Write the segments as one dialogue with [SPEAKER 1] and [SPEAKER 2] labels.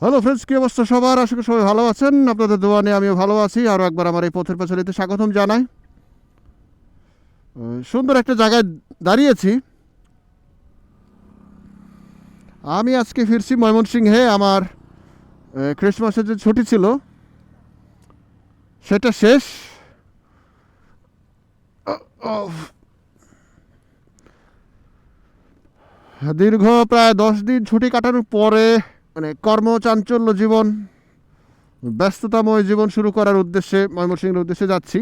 [SPEAKER 1] Hello friends কি অবস্থা সবার? আশা করি সবাই ভালো আছেন। আপনাদের দোয়া নিয়ে আমিও ভালো আছি। আরও একবার আমার এই পথের পেছলিতে স্বাগতম জানাই। সুন্দর একটা জায়গায় দাঁড়িয়েছি। আমি আজকে ফিরছি ময়মনসিংহে। আমার ক্রিসমাসের যে ছুটি ছিল, সেটা শেষ। দীর্ঘ প্রায় দশ দিন ছুটি কাটানোর পরে মানে কর্মচাঞ্চল্য জীবন, ব্যস্ততাময় জীবন শুরু করার উদ্দেশ্যে ময়মনসিংহের উদ্দেশ্যে যাচ্ছি।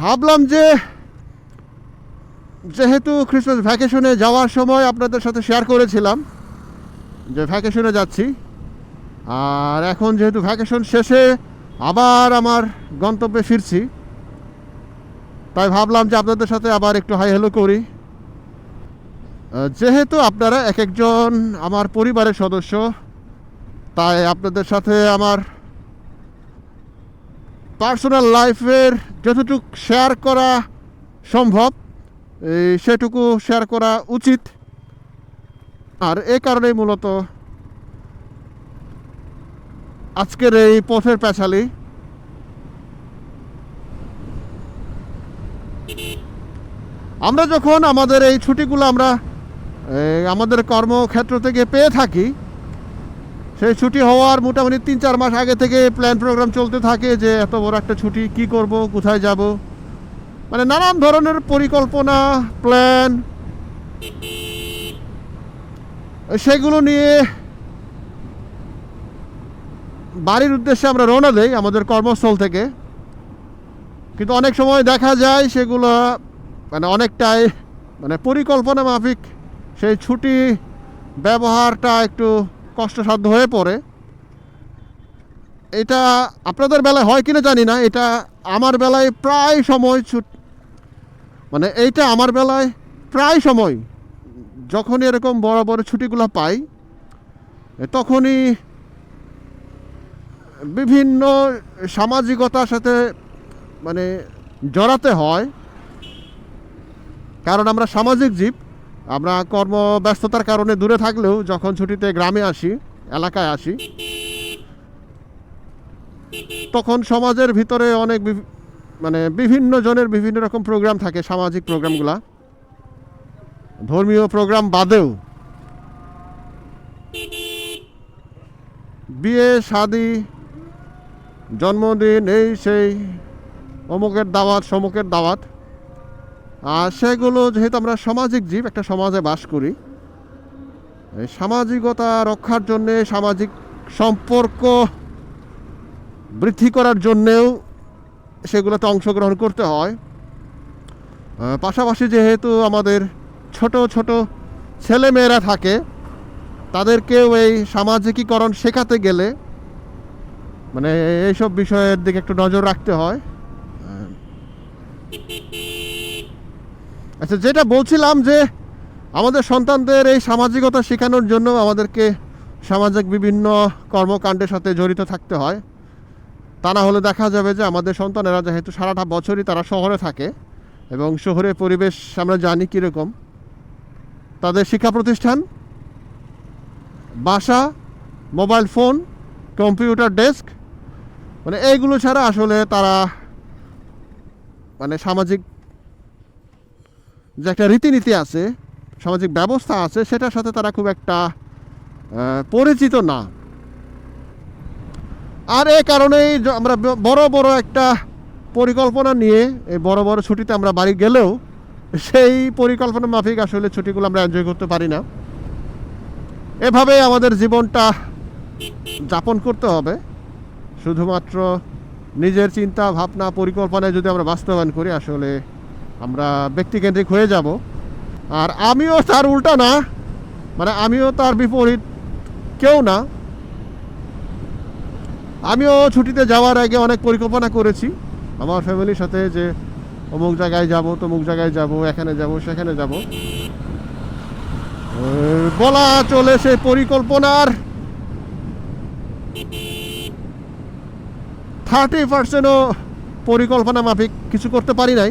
[SPEAKER 1] ভাবলাম যে যেহেতু ক্রিসমাস ভ্যাকেশনে যাওয়ার সময় আপনাদের সাথে শেয়ার করেছিলাম যে ভ্যাকেশনে যাচ্ছি, আর এখন যেহেতু ভ্যাকেশন শেষে আবার আমার গন্তব্যে ফিরছি, তাই ভাবলাম যে আপনাদের সাথে আবার একটু হাই হ্যালো করি। যেহেতু আপনারা এক একজন আমার পরিবারের সদস্য, তাই আপনাদের সাথে আমার পার্সোনাল লাইফের যতটুকু শেয়ার করা সম্ভব, এই সেটুকু শেয়ার করা উচিত। আর এ কারণেই মূলত আজকের এই পথের পেছালি আমরা যখন আমাদের এই ছুটিগুলো আমরা আমাদের কর্মক্ষেত্র থেকে পেয়ে থাকি। সেই ছুটি হওয়ার মোটামুটি তিন চার মাস আগে থেকে প্ল্যান প্রোগ্রাম চলতে থাকে যে এত বড় একটা ছুটি কি করব, কোথায় যাব। মানে নানান ধরনের পরিকল্পনা প্ল্যান সেগুলো নিয়ে বাড়ির উদ্দেশ্যে আমরা রওনা দেই আমাদের কর্মস্থল থেকে। কিন্তু অনেক সময় দেখা যায় সেগুলো মানে অনেকটাই মানে পরিকল্পনা মাফিক সেই ছুটি ব্যবহারটা একটু কষ্টসাধ্য হয়ে পড়ে। এটা আপনাদের বেলায় হয় কিনা জানি না, এটা আমার বেলায় প্রায় সময় ছুট মানে এইটা আমার বেলায় প্রায় সময় যখন এরকম বড় বড় ছুটিগুলো পাই, তখনই বিভিন্ন সামাজিকতার সাথে মানে জড়াতে হয়। কারণ আমরা সামাজিক জীব। আমরা কর্মব্যস্ততার কারণে দূরে থাকলেও যখন ছুটিতে গ্রামে আসি, এলাকায় আসি, তখন সমাজের ভিতরে অনেক মানে বিভিন্ন জনের বিভিন্ন রকম প্রোগ্রাম থাকে, সামাজিক প্রোগ্রামগুলা। ধর্মীয় প্রোগ্রাম বাদেও বিয়ে, শাদি, জন্মদিন, এই, সেই, অমুকের দাওয়াত, সমুকের দাওয়াত সেগুলো যেহেতু আমরা সামাজিক জীব, একটা সমাজে বাস করি সামাজিকতা রক্ষার জন্যে, সামাজিক সম্পর্ক বৃদ্ধি করার জন্যেও সেগুলোতে অংশগ্রহণ করতে হয়। পাশাপাশি যেহেতু আমাদের ছোট ছোট ছেলে মেয়েরা থাকে, তাদেরকেও এই সামাজিকীকরণ শেখাতে গেলে মানে এইসব বিষয়ের দিকে একটু নজর রাখতে হয়। আচ্ছা যেটা বলছিলাম যে আমাদের সন্তানদের এই সামাজিকতা শেখানোর জন্য আমাদেরকে সামাজিক বিভিন্ন কর্মকাণ্ডের সাথে জড়িত থাকতে হয়। তা না হলে দেখা যাবে যে আমাদের সন্তানেরা যেহেতু সারাটা বছরই তারা শহরে থাকে এবং শহরের পরিবেশ আমরা জানি কীরকম। তাদের শিক্ষা প্রতিষ্ঠান, বাসা, মোবাইল ফোন, কম্পিউটার ডেস্ক মানে এইগুলো ছাড়া আসলে তারা মানে সামাজিক যে একটা রীতিনীতি আছে, সামাজিক ব্যবস্থা আছে, সেটার সাথে তারা খুব একটা পরিচিত না। আর এই কারণেই আমরা বড় বড় একটা পরিকল্পনা নিয়ে, এই বড় বড় ছুটিতে আমরা বাড়ি গেলেও, সেই পরিকল্পনা মাফিক আসলে ছুটিগুলো আমরা এনজয় করতে পারি না। এভাবে আমাদের জীবনটা যাপন করতে হবে। শুধুমাত্র নিজের চিন্তা, ভাবনা, পরিকল্পনায় যদি আমরা বাস্তবায়ন করি, আসলে আমরা ব্যক্তিকেন্দ্রিক হয়ে যাব। আর আমিও তার উল্টা না মানে আমিও তার বিপরীত কেউ না। আমিও ছুটিতে যাওয়ার আগে অনেক পরিকল্পনা করেছি। আমার ফ্যামিলির সাথে যে অমুক জায়গায় যাব, তমুক জায়গায় যাব, এখানে যাব, সেখানে যাব। বলা চলে সেই পরিকল্পনার থার্টি পার্সেন্টও পরিকল্পনা মাফিক কিছু করতে পারি নাই।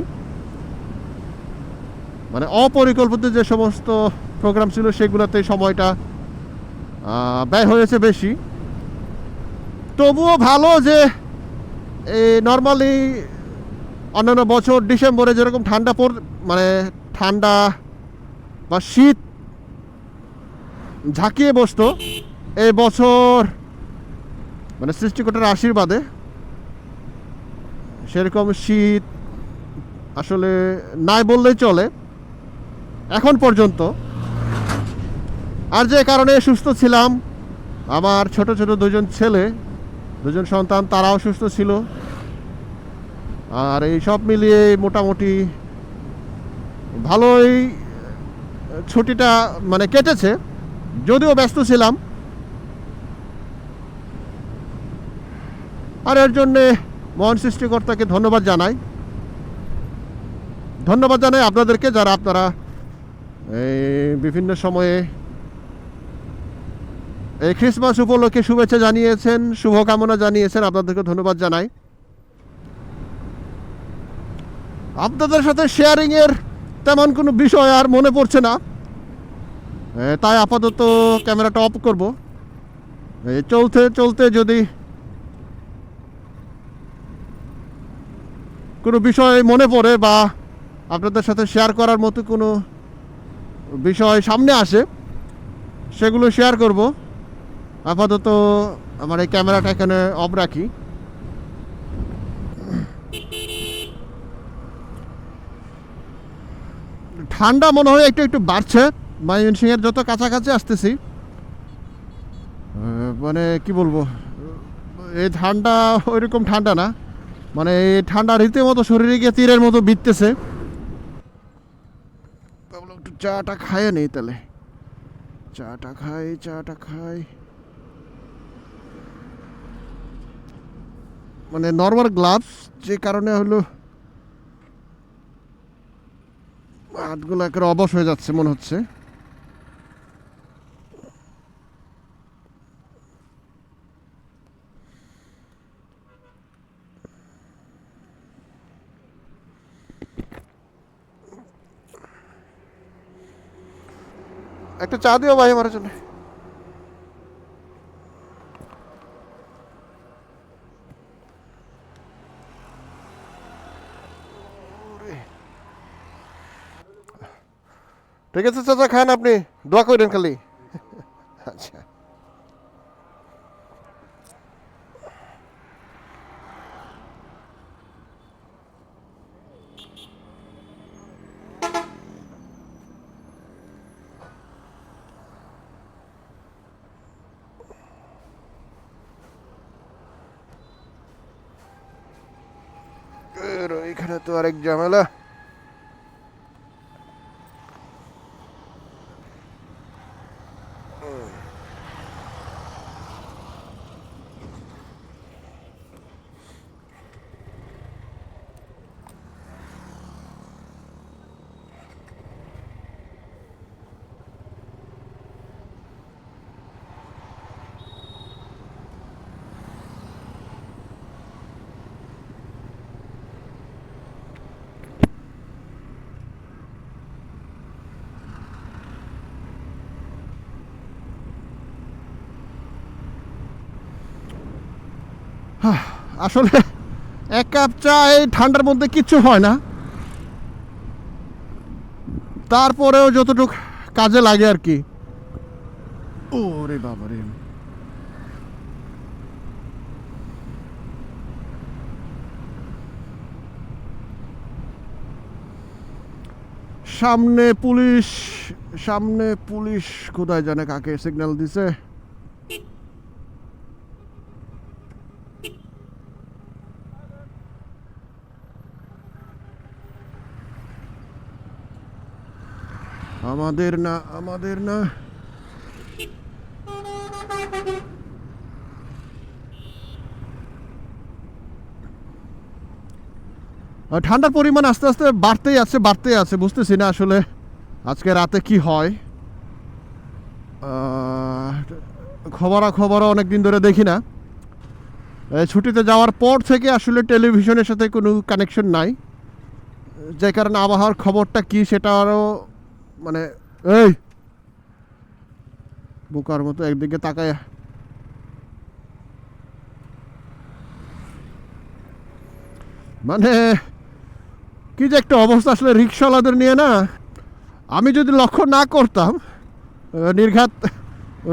[SPEAKER 1] মানে অপরিকল্পিত যে সমস্ত প্রোগ্রাম ছিল সেগুলোতে সময়টা ব্যয় হয়েছে বেশি। তবুও ভালো যে এই নর্মালি অন্যান্য বছর ডিসেম্বরে যেরকম ঠান্ডা পড় মানে ঠান্ডা বা শীত ঝাঁকিয়ে বসতো এই বছর মানে সৃষ্টিকর্তার আশীর্বাদে সেরকম শীত আসলে নাই বললেই চলে। এখন পর্যন্ত। আর যে কারণে সুস্থ ছিলাম, আমার ছোট ছোট দুজন ছেলে, দুজন সন্তান, তারাও সুস্থ ছিল। আর এই সব মিলিয়ে মোটামুটি ভালোই ছুটিটা মানে কেটেছে, যদিও ব্যস্ত ছিলাম। আর এর জন্যে মহান সৃষ্টিকর্তাকে ধন্যবাদ জানাই। ধন্যবাদ জানাই আপনাদেরকে, যারা আপনারা বিভিন্ন সময়ে এই খ্রিসমাস উপলক্ষে শুভেচ্ছা জানিয়েছেন, শুভকামনা জানিয়েছেন, আপনাদেরকে ধন্যবাদ জানাই। আপনাদের সাথে শেয়ারিং এর তেমন কোনো বিষয় আর মনে পড়ছে না। তাই আপাতত ক্যামেরাটা অফ করব। চলতে চলতে যদি কোনো বিষয় মনে পড়ে বা আপনাদের সাথে শেয়ার করার মতো কোনো বিষয় সামনে আসে, সেগুলো শেয়ার করব। আপাতত আমার এই ক্যামেরাটা এখানে অফ রাখি। ঠান্ডা মনে হয় একটু একটু বাড়ছে, ময়মনসিংহের যত কাছাকাছি আসতেছি মানে কি বলব, এই ঠান্ডা ওইরকম ঠান্ডা না মানে এই ঠান্ডা রীতিমতো শরীরে গিয়ে তীরের মতো বিততেছে চাটা খায় নেই তাহলে। চাটা খাই চাটা খাই। মানে নর্মাল গ্লাভস যে কারণে হলো হাতগুলো একেবারে অবশ হয়ে যাচ্ছে মনে হচ্ছে। একটা চা দিও ভাই আমার জন্য ঠিক আছে চাচা খান আপনি দোয়া করেন খালি আচ্ছা এখানে তো আরেক ঝামেলা। আসলে এক কাপ চা এই ঠান্ডার মধ্যে কিচ্ছু হয় না। তারপরেও যতটুকু কাজে লাগে আর কি। ও রে বাবা রে সামনে পুলিশ সামনে পুলিশ কোথায় জানে কাকে সিগন্যাল দিছে। আমাদের না আমাদের না। ঠান্ডার পরিমাণ আস্তে আস্তে বাড়তেই আছে বাড়তেই আছে, বুঝতেছি না আসলে আজকে রাতে কি হয়। খবরা খবরা অনেক দিন ধরে দেখি না। ছুটিতে যাওয়ার পর থেকে আসলে টেলিভিশনের সাথে কোনো কানেকশন নাই। যে কারণে আবহাওয়ার খবরটা কি সেটা আরও মানে এই! বোকার মতো একদিকে তাকায়। মানে কি যে একটা অবস্থা আসলে রিক্সাওয়ালাদের নিয়ে না? আমি যদি লক্ষ্য না করতাম নির্ঘাত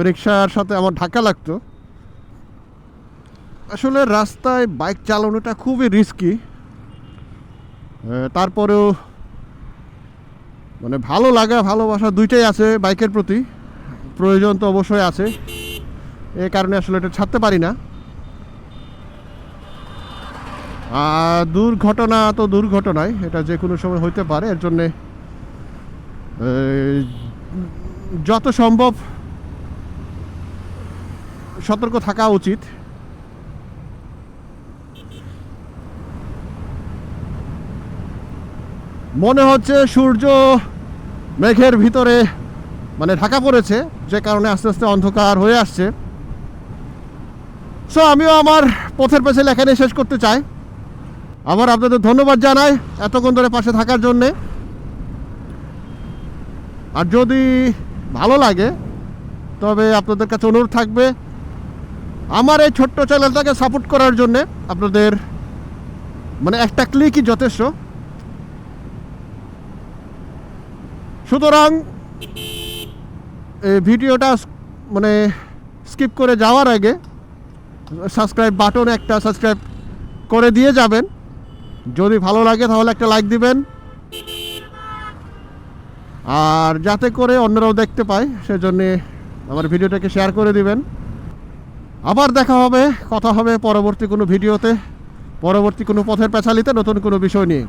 [SPEAKER 1] রিক্সার সাথে আমার ধাক্কা লাগতো। আসলে রাস্তায় বাইক চালানোটা খুবই রিস্কি তারপরেও মানে ভালো লাগা, ভালোবাসা দুইটাই আছে বাইকের প্রতি। প্রয়োজন তো অবশ্যই আছে। এ কারণে আসলে এটা ছাড়তে পারি না। আর দুর্ঘটনা তো দুর্ঘটনাই, এটা যে কোনো সময় হইতে পারে। এর জন্যে যত সম্ভব সতর্ক থাকা উচিত। মনে হচ্ছে সূর্য মেঘের ভিতরে মানে ঢাকা পড়েছে, যে কারণে আস্তে আস্তে অন্ধকার হয়ে আসছে। সো আমিও আমার পথের পেছনে এখানে শেষ করতে চাই। আবার আপনাদের ধন্যবাদ জানাই এতক্ষণ ধরে পাশে থাকার জন্যে। আর যদি ভালো লাগে, তবে আপনাদের কাছে অনুরোধ থাকবে, আমার এই ছোট্ট চ্যানেলটাকে সাপোর্ট করার জন্যে আপনাদের মানে একটা ক্লিকই যথেষ্ট। সুতরাং এই ভিডিওটা মানে স্কিপ করে যাওয়ার আগে সাবস্ক্রাইব বাটন একটা সাবস্ক্রাইব করে দিয়ে যাবেন। যদি ভালো লাগে তাহলে একটা লাইক দিবেন। আর যাতে করে অন্যরাও দেখতে পায়, সেজন্যে আমার ভিডিওটাকে শেয়ার করে দিবেন। আবার দেখা হবে, কথা হবে পরবর্তী কোনো ভিডিওতে, পরবর্তী কোনো পথের পেছালিতে নতুন কোনো বিষয় নিয়ে।